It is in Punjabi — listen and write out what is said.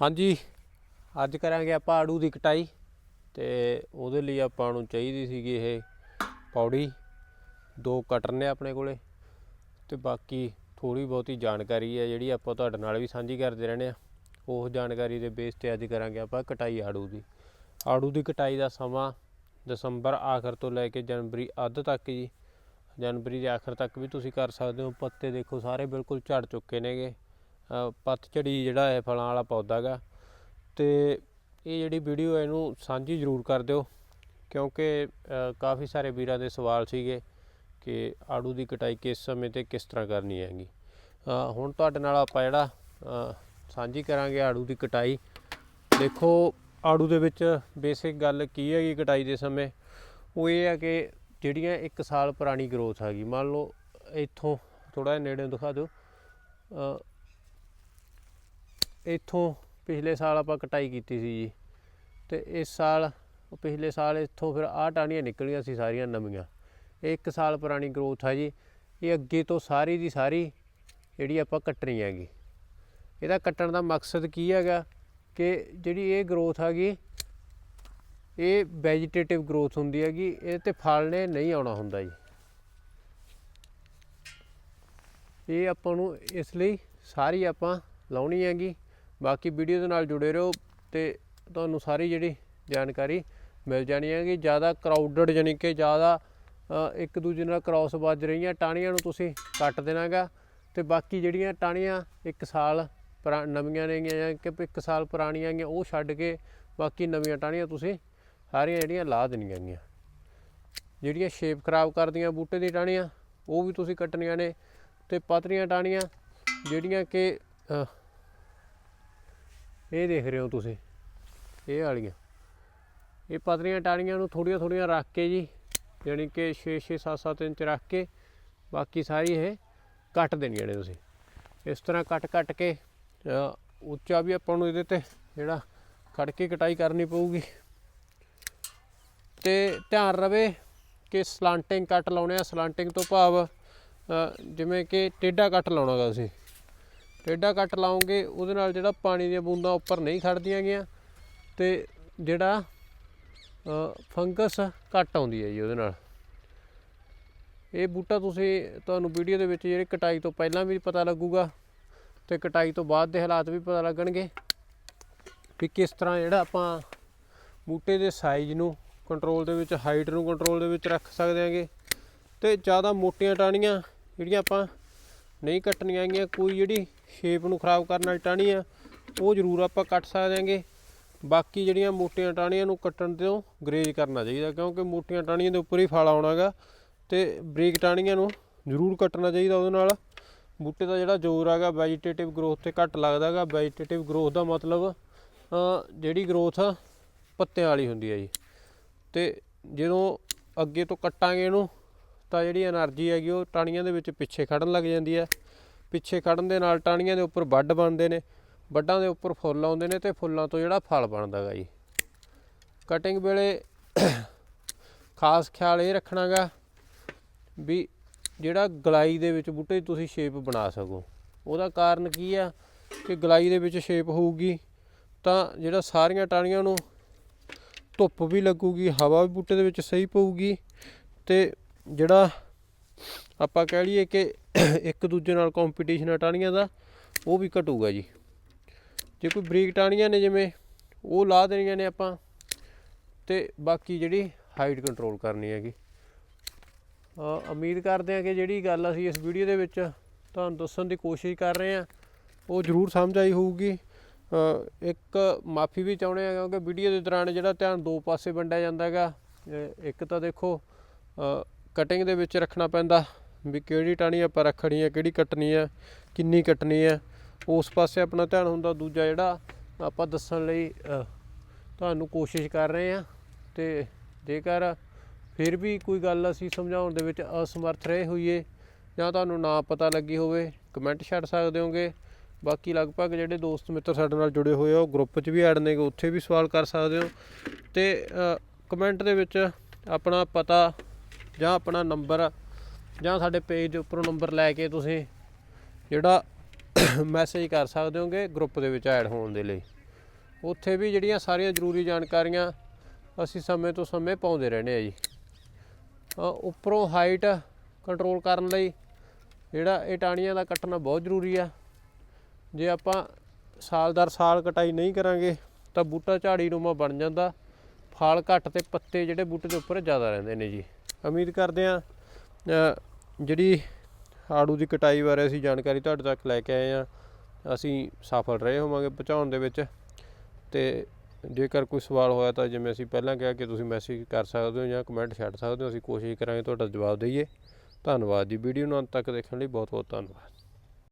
ਹਾਂਜੀ, ਅੱਜ ਕਰਾਂਗੇ ਆਪਾਂ ਆੜੂ ਦੀ ਕਟਾਈ ਤੇ ਉਹਦੇ ਲਈ ਆਪਾਂ ਨੂੰ ਚਾਹੀਦੀ ਸੀਗੀ ਇਹ ਪੌੜੀ। ਦੋ ਕਟਰ ਨੇ ਆਪਣੇ ਕੋਲੇ ਤੇ ਬਾਕੀ ਥੋੜੀ ਬਹੁਤੀ ਜਾਣਕਾਰੀ ਹੈ ਜਿਹੜੀ ਆਪਾਂ ਤੁਹਾਡੇ ਨਾਲ ਵੀ ਸਾਂਝੀ ਕਰਦੇ ਰਹਿੰਦੇ ਆ ਉਹ ਜਾਣਕਾਰੀ ਦੇ ਬੇਸ ਤੇ ਅੱਜ ਕਰਾਂਗੇ ਆਪਾਂ ਕਟਾਈ ਆੜੂ ਦੀ। ਆੜੂ ਦੀ ਕਟਾਈ ਦਾ ਸਮਾਂ ਦਸੰਬਰ ਆਖਰ ਤੋਂ ਲੈ ਕੇ ਜਨਵਰੀ ਅੱਧ ਤੱਕ ਜੀ। ਜਨਵਰੀ ਦੇ ਆਖਰ ਤੱਕ ਵੀ ਤੁਸੀਂ ਕਰ ਸਕਦੇ ਹੋ। ਪੱਤੇ ਦੇਖੋ, ਸਾਰੇ ਬਿਲਕੁਲ ਝੜ ਚੁੱਕੇ ਨੇਗੇ। ਪੱਤਝੜੀ ਜਿਹੜਾ ਹੈ ਫਲਾਂ ਵਾਲਾ ਪੌਦਾ ਗਾ। ਤੇ ਇਹ ਜਿਹੜੀ ਵੀਡੀਓ ਹੈ ਇਹਨੂੰ ਸਾਂਝੀ ਜ਼ਰੂਰ ਕਰ ਦਿਓ, ਕਿਉਂਕਿ ਕਾਫੀ ਸਾਰੇ ਵੀਰਾਂ ਦੇ ਸਵਾਲ ਸੀਗੇ ਕਿ ਆੜੂ ਦੀ ਕਟਾਈ ਕਿਸ ਸਮੇਂ ਤੇ ਕਿਸ ਤਰ੍ਹਾਂ ਕਰਨੀ ਹੈਗੀ। ਹੁਣ ਤੁਹਾਡੇ ਨਾਲ ਆਪਾਂ ਜਿਹੜਾ ਸਾਂਝੀ ਕਰਾਂਗੇ ਆੜੂ ਦੀ ਕਟਾਈ। ਦੇਖੋ, ਆੜੂ ਦੇ ਵਿੱਚ ਬੇਸਿਕ ਗੱਲ ਕੀ ਹੈਗੀ ਕਟਾਈ ਦੇ ਸਮੇਂ? ਉਹ ਇਹ ਹੈ ਕਿ ਜਿਹੜੀਆਂ 1 ਸਾਲ ਪੁਰਾਣੀ ਗਰੋਥ ਹੈਗੀ, ਮੰਨ ਲਓ ਇੱਥੋਂ ਥੋੜਾ ਜਿਹਾ ਨੇੜੇ ਦਿਖਾ ਦਿਓ। ਇੱਥੋਂ ਪਿਛਲੇ ਸਾਲ ਆਪਾਂ ਕਟਾਈ ਕੀਤੀ ਸੀ ਜੀ। ਤੇ ਇਸ ਸਾਲ, ਪਿਛਲੇ ਸਾਲ ਇੱਥੋਂ ਫਿਰ ਆਹ ਟਾਹਣੀਆਂ ਨਿਕਲੀਆਂ ਸੀ ਸਾਰੀਆਂ ਨਵੀਆਂ। ਇਹ 1 ਸਾਲ ਪੁਰਾਣੀ ਗਰੋਥ ਹੈ ਜੀ। ਇਹ ਅੱਗੇ ਤੋਂ ਸਾਰੀ ਦੀ ਸਾਰੀ ਜਿਹੜੀ ਆਪਾਂ ਕੱਟਣੀ ਹੈਗੀ। ਇਹਦਾ ਕੱਟਣ ਦਾ ਮਕਸਦ ਕੀ ਹੈਗਾ ਕਿ ਜਿਹੜੀ ਇਹ ਗਰੋਥ ਹੈਗੀ, ਇਹ ਵੈਜੀਟੇਟਿਵ ਗਰੋਥ ਹੁੰਦੀ ਹੈਗੀ, ਇਹ ਤੇ ਫਲ ਨੇ ਨਹੀਂ ਆਉਣਾ ਹੁੰਦਾ ਜੀ। ਇਹ ਆਪਾਂ ਨੂੰ ਇਸ ਲਈ ਸਾਰੀ ਆਪਾਂ ਲਾਉਣੀ ਹੈਗੀ। ਬਾਕੀ ਵੀਡੀਓ ਦੇ ਨਾਲ ਜੁੜੇ ਰਹੋ ਤੇ ਤੁਹਾਨੂੰ ਸਾਰੀ ਜਿਹੜੀ ਜਾਣਕਾਰੀ ਮਿਲ ਜਾਣੀ ਹੈਗੀ। ਜ਼ਿਆਦਾ ਕਰਾਊਡਡ ਯਾਨੀ ਕਿ ਜ਼ਿਆਦਾ ਇੱਕ ਦੂਜੇ ਨਾਲ ਕ੍ਰਾਸ ਵੱਜ ਰਹੀਆਂ। ਟਾਹਣੀਆਂ ਨੂੰ ਤੁਸੀਂ ਕੱਟ ਦੇਣਾਗਾ। ਤੇ ਬਾਕੀ ਜਿਹੜੀਆਂ ਟਾਹਣੀਆਂ ਇੱਕ ਸਾਲ ਪੁਰਾ, ਨਵੀਆਂ ਨੇਗੀਆਂ ਜਾਂ ਕਿ ਇੱਕ ਸਾਲ ਪੁਰਾਣੀਆਂ ਹੈਗੀਆਂ ਉਹ ਛੱਡ ਕੇ ਬਾਕੀ ਨਵੀਆਂ ਟਾਹਣੀਆਂ ਤੁਸੀਂ ਸਾਰੀਆਂ ਜਿਹੜੀਆਂ ਲਾ ਦੇਣੀਆਂ ਹੈਗੀਆਂ ਜਿਹੜੀਆਂ ਸ਼ੇਪ ਖਰਾਬ ਕਰਦੀਆਂ ਬੂਟੇ ਦੀ ਟਾਹਣੀਆਂ, ਉਹ ਵੀ ਤੁਸੀਂ ਕੱਟਣੀਆਂ ਨੇ। ਤੇ ਪਤਲੀਆਂ ਟਾਹਣੀਆਂ, ਜਿਹੜੀਆਂ ਕਿ ਇਹ ਦੇਖ ਰਹੇ ਹੋ ਤੁਸੀਂ, ਇਹ ਵਾਲੀਆਂ। ਇਹ ਪਤਲੀਆਂ ਟਾਹਣੀਆਂ ਨੂੰ ਥੋੜੀਆਂ ਥੋੜੀਆਂ ਰੱਖ ਕੇ ਜੀ ਯਾਨੀ ਕਿ 6 6 7 7 ਇੰਚ ਰੱਖ ਕੇ ਬਾਕੀ ਸਾਰੀ ਇਹ ਕੱਟ ਦੇਣੀਆਂ ਨੇ ਤੁਸੀਂ। ਇਸ ਤਰ੍ਹਾਂ ਕੱਟ ਕੱਟ ਕੇ ਉੱਚਾ ਵੀ ਆਪਾਂ ਨੂੰ ਇਹਦੇ ਤੇ ਜਿਹੜਾ ਖੜ ਕੇ ਕਟਾਈ ਕਰਨੀ ਪਊਗੀ। ਤੇ ਧਿਆਨ ਰਵੇ ਕਿ ਸਲਾਂਟਿੰਗ ਕੱਟ ਲਾਉਣੇ ਆ। ਸਲਾਂਟਿੰਗ ਤੋਂ ਭਾਵ ਜਿਵੇਂ ਕਿ ਟੇਢਾ ਕੱਟ ਲਾਉਣਾ ਗਾ ਤੁਸੀਂ। ਟੇਢਾ ਕੱਟ ਲਾਉਂਗੇ ਉਹਦੇ ਨਾਲ ਜਿਹੜਾ ਪਾਣੀ ਦੀਆਂ ਬੂੰਦਾਂ ਉੱਪਰ ਨਹੀਂ ਖੜਦੀਆਂ ਗੀਆਂ ਤੇ ਜਿਹੜਾ ਫੰਗਸ ਘੱਟ ਆਉਂਦੀ ਹੈ ਜੀ ਉਹਦੇ ਨਾਲ। ਇਹ ਬੂਟਾ ਤੁਸੀਂ ਤੁਹਾਨੂੰ ਵੀਡੀਓ ਦੇ ਵਿੱਚ ਜਿਹੜੇ ਕਟਾਈ ਤੋਂ ਪਹਿਲਾਂ ਵੀ ਪਤਾ ਲੱਗੂਗਾ ਤੇ ਕਟਾਈ ਤੋਂ ਬਾਅਦ ਦੇ ਹਾਲਾਤ ਵੀ ਪਤਾ ਲੱਗਣਗੇ ਵੀ ਕਿਸ ਤਰ੍ਹਾਂ ਜਿਹੜਾ ਆਪਾਂ ਬੂਟੇ ਦੇ ਸਾਈਜ਼ ਨੂੰ ਕੰਟਰੋਲ ਦੇ ਵਿੱਚ ਹਾਈਟ ਨੂੰ ਕੰਟਰੋਲ ਦੇ ਵਿੱਚ ਰੱਖ ਸਕਦੇ ਹਾਂਗੇ ਤੇ ਜ਼ਿਆਦਾ ਮੋਟੀਆਂ ਟਾਹਣੀਆਂ ਜਿਹੜੀਆਂ ਆਪਾਂ ਨਹੀਂ ਕੱਟਣੀਆਂ ਹੈਗੀਆਂ, ਕੋਈ ਜਿਹੜੀ ਸ਼ੇਪ ਨੂੰ ਖਰਾਬ ਕਰਨ ਵਾਲੀ ਟਾਹਣੀ ਆ, ਉਹ ਜ਼ਰੂਰ ਆਪਾਂ ਕੱਟ ਸਕਦਾਂਗੇ ਬਾਕੀ ਜਿਹੜੀਆਂ ਮੋਟੀਆਂ ਟਾਹਣੀਆਂ ਨੂੰ ਕੱਟਣ ਤੋਂ ਗਰੇਜ ਕਰਨਾ ਚਾਹੀਦਾ, ਕਿਉਂਕਿ ਮੋਟੀਆਂ ਟਾਹਣੀਆਂ ਦੇ ਉੱਪਰ ਹੀ ਫਲ ਆਉਣਾਗਾ, ਤੇ ਬਰੀਕ ਟਾਹਣੀਆਂ ਨੂੰ ਜ਼ਰੂਰ ਕੱਟਣਾ ਚਾਹੀਦਾ ਉਹਦੇ ਨਾਲ। ਬੂਟੇ ਦਾ ਜਿਹੜਾ ਜ਼ੋਰ ਹੈਗਾ ਵੈਜੀਟੇਟਿਵ ਗਰੋਥ ਤੇ ਘੱਟ ਲੱਗਦਾਗਾ। ਵੈਜੀਟੇਟਿਵ ਗਰੋਥ ਦਾ ਮਤਲਬ ਜਿਹੜੀ ਗਰੋਥ ਪੱਤਿਆਂ ਵਾਲੀ ਹੁੰਦੀ ਹੈ ਜੀ। ਤੇ ਜਦੋਂ ਅੱਗੇ ਤੋਂ ਕੱਟਾਂਗੇ ਇਹਨੂੰ, ਤਾਂ ਜਿਹੜੀ એનર્ਜੀ ਹੈਗੀ ਉਹ ਟਾਣੀਆਂ ਦੇ ਵਿੱਚ ਪਿੱਛੇ ਖੜਨ ਲੱਗ ਜਾਂਦੀ ਹੈ ਪਿੱਛੇ ਖੜਨ ਦੇ ਨਾਲ ਟਾਹਣੀਆਂ ਦੇ ਉੱਪਰ ਵੱਡ ਬਣਦੇ ਨੇ, ਵੱਡਾਂ ਦੇ ਉੱਪਰ ਫੁੱਲ ਆਉਂਦੇ ਨੇ ਤੇ ਫੁੱਲਾਂ ਤੋਂ ਜਿਹੜਾ ਫਲ ਬਣਦਾ ਗਾ ਜੀ। ਕਟਿੰਗ ਵੇਲੇ ਖਾਸ ਖਿਆਲ ਇਹ ਰੱਖਣਾਗਾ ਵੀ ਜਿਹੜਾ ਗਲਾਈ ਦੇ ਵਿੱਚ ਬੂਟੇ ਦੀ ਤੁਸੀਂ ਸ਼ੇਪ ਬਣਾ ਸਕੋ। ਉਹਦਾ ਕਾਰਨ ਕੀ ਆ ਕਿ ਗਲਾਈ ਦੇ ਵਿੱਚ ਸ਼ੇਪ ਹੋਊਗੀ ਤਾਂ ਜਿਹੜਾ ਸਾਰੀਆਂ ਟਾਹਣੀਆਂ ਨੂੰ ਧੁੱਪ ਵੀ ਲੱਗੂਗੀ, ਹਵਾ ਵੀ ਬੂਟੇ ਦੇ ਵਿੱਚ ਸਹੀ ਪਊਗੀ ਤੇ ਜਿਹੜਾ ਆਪਾਂ ਕਹਿ ਲਈਏ ਕਿ ਇੱਕ ਦੂਜੇ ਨਾਲ ਕੰਪੀਟੀਸ਼ਨ ਆ ਟਾਹਣੀਆਂ ਦਾ, ਉਹ ਵੀ ਘਟੂਗਾ ਜੀ। ਜੇ ਕੋਈ ਬਰੀਕ ਟਾਹਣੀਆਂ ਨੇ ਜਿਵੇਂ, ਉਹ ਲਾ ਦੇਣੀਆਂ ਨੇ ਆਪਾਂ, ਤੇ ਬਾਕੀ ਜਿਹੜੀ ਹਾਈਟ ਕੰਟਰੋਲ ਕਰਨੀ ਹੈਗੀ। ਉਮੀਦ ਕਰਦੇ ਹਾਂ ਕਿ ਜਿਹੜੀ ਗੱਲ ਅਸੀਂ ਇਸ ਵੀਡੀਓ ਦੇ ਵਿੱਚ ਤੁਹਾਨੂੰ ਦੱਸਣ ਦੀ ਕੋਸ਼ਿਸ਼ ਕਰ ਰਹੇ ਹਾਂ, ਉਹ ਜ਼ਰੂਰ ਸਮਝ ਆਈ ਹੋਊਗੀ। ਇੱਕ ਮਾਫੀ ਵੀ ਚਾਹੁੰਦੇ ਆ ਕਿਉਂਕਿ ਵੀਡੀਓ ਦੇ ਦੌਰਾਨ ਜਿਹੜਾ ਧਿਆਨ ਦੋ ਪਾਸੇ ਵੰਡਿਆ ਜਾਂਦਾ ਹੈਗਾ ਇੱਕ ਤਾਂ ਦੇਖੋ ਕਟਿੰਗ ਦੇ ਵਿੱਚ ਰੱਖਣਾ ਪੈਂਦਾ ਵੀ ਕਿਹੜੀ ਟਾਹਣੀ ਆਪਾਂ ਰੱਖਣੀ ਹੈ, ਕਿਹੜੀ ਕੱਟਣੀ ਹੈ, ਕਿੰਨੀ ਕੱਟਣੀ ਹੈ। ਉਸ ਪਾਸੇ ਆਪਣਾ ਧਿਆਨ ਹੁੰਦਾ, ਦੂਜਾ ਜਿਹੜਾ ਆਪਾਂ ਦੱਸਣ ਲਈ ਤੁਹਾਨੂੰ ਕੋਸ਼ਿਸ਼ ਕਰ ਰਹੇ ਹਾਂ ਤੇ ਜੇਕਰ ਫਿਰ ਵੀ ਕੋਈ ਗੱਲ ਅਸੀਂ ਸਮਝਾਉਣ ਦੇ ਵਿੱਚ ਅਸਮਰਥ ਰਹੇ ਹੋਈਏ ਜਾਂ ਤੁਹਾਨੂੰ ਨਾ ਪਤਾ ਲੱਗੀ ਹੋਵੇ, ਕਮੈਂਟ ਛੱਡ ਸਕਦੇ ਹੋਗੇ। ਬਾਕੀ ਲਗਭਗ ਜਿਹੜੇ ਦੋਸਤ ਮਿੱਤਰ ਸਾਡੇ ਨਾਲ ਜੁੜੇ ਹੋਏ ਆ, ਉਹ ਗਰੁੱਪ 'ਚ ਵੀ ਐਡ ਨੇਗੇ ਉੱਥੇ ਵੀ ਸਵਾਲ ਕਰ ਸਕਦੇ ਹੋ। ਤੇ ਕਮੈਂਟ ਦੇ ਵਿੱਚ ਆਪਣਾ ਪਤਾ ਜਾਂ ਆਪਣਾ ਨੰਬਰ ਜਾਂ ਸਾਡੇ ਪੇਜ ਦੇ ਉੱਪਰੋਂ ਨੰਬਰ ਲੈ ਕੇ ਤੁਸੀਂ ਜਿਹੜਾ ਮੈਸੇਜ ਕਰ ਸਕਦੇ ਹੋਗੇ ਗਰੁੱਪ ਦੇ ਵਿੱਚ ਐਡ ਹੋਣ ਦੇ ਲਈ। ਉੱਥੇ ਵੀ ਜਿਹੜੀਆਂ ਸਾਰੀਆਂ ਜ਼ਰੂਰੀ ਜਾਣਕਾਰੀਆਂ ਅਸੀਂ ਸਮੇਂ ਤੋਂ ਸਮੇਂ ਪਾਉਂਦੇ ਰਹਿੰਦੇ ਆ ਜੀ। ਉੱਪਰੋਂ ਹਾਈਟ ਕੰਟਰੋਲ ਕਰਨ ਲਈ ਜਿਹੜਾ ਇਹ ਟਾਹਣੀਆਂ ਦਾ ਕੱਟਣਾ ਬਹੁਤ ਜ਼ਰੂਰੀ ਆ। ਜੇ ਆਪਾਂ ਸਾਲ ਦਰ ਸਾਲ ਕਟਾਈ ਨਹੀਂ ਕਰਾਂਗੇ ਤਾਂ ਬੂਟਾ ਝਾੜੀ ਨੂੰਮਾ ਬਣ ਜਾਂਦਾ। ਫਲ ਘੱਟ ਤੇ ਪੱਤੇ ਜਿਹੜੇ ਬੂਟੇ ਦੇ ਉੱਪਰ ਜ਼ਿਆਦਾ ਰਹਿੰਦੇ ਨੇ ਜੀ। ਉਮੀਦ ਕਰਦੇ ਆ ਜਿਹੜੀ ਆੜੂ ਦੀ ਕਟਾਈ ਬਾਰੇ ਅਸੀਂ ਜਾਣਕਾਰੀ ਤੁਹਾਡੇ ਤੱਕ ਲੈ ਕੇ ਆਏ ਆ ਅਸੀਂ ਸਫਲ ਰਹੇ ਹੋਵਾਂਗੇ ਪਹੁੰਚਾਉਣ ਦੇ ਵਿੱਚ। ਤੇ ਜੇਕਰ ਕੋਈ ਸਵਾਲ ਹੋਇਆ ਤਾਂ ਜਿਵੇਂ ਅਸੀਂ ਪਹਿਲਾਂ ਕਿਹਾ ਕਿ ਤੁਸੀਂ ਮੈਸੇਜ ਕਰ ਸਕਦੇ ਹੋ ਜਾਂ ਕਮੈਂਟ ਛੱਡ ਸਕਦੇ ਹੋ, ਅਸੀਂ ਕੋਸ਼ਿਸ਼ ਕਰਾਂਗੇ ਤੁਹਾਡਾ ਜਵਾਬ ਦਈਏ। ਧੰਨਵਾਦ ਜੀ। ਵੀਡੀਓ ਨੂੰ ਅੰਤ ਤੱਕ ਦੇਖਣ ਲਈ ਬਹੁਤ ਬਹੁਤ ਧੰਨਵਾਦ।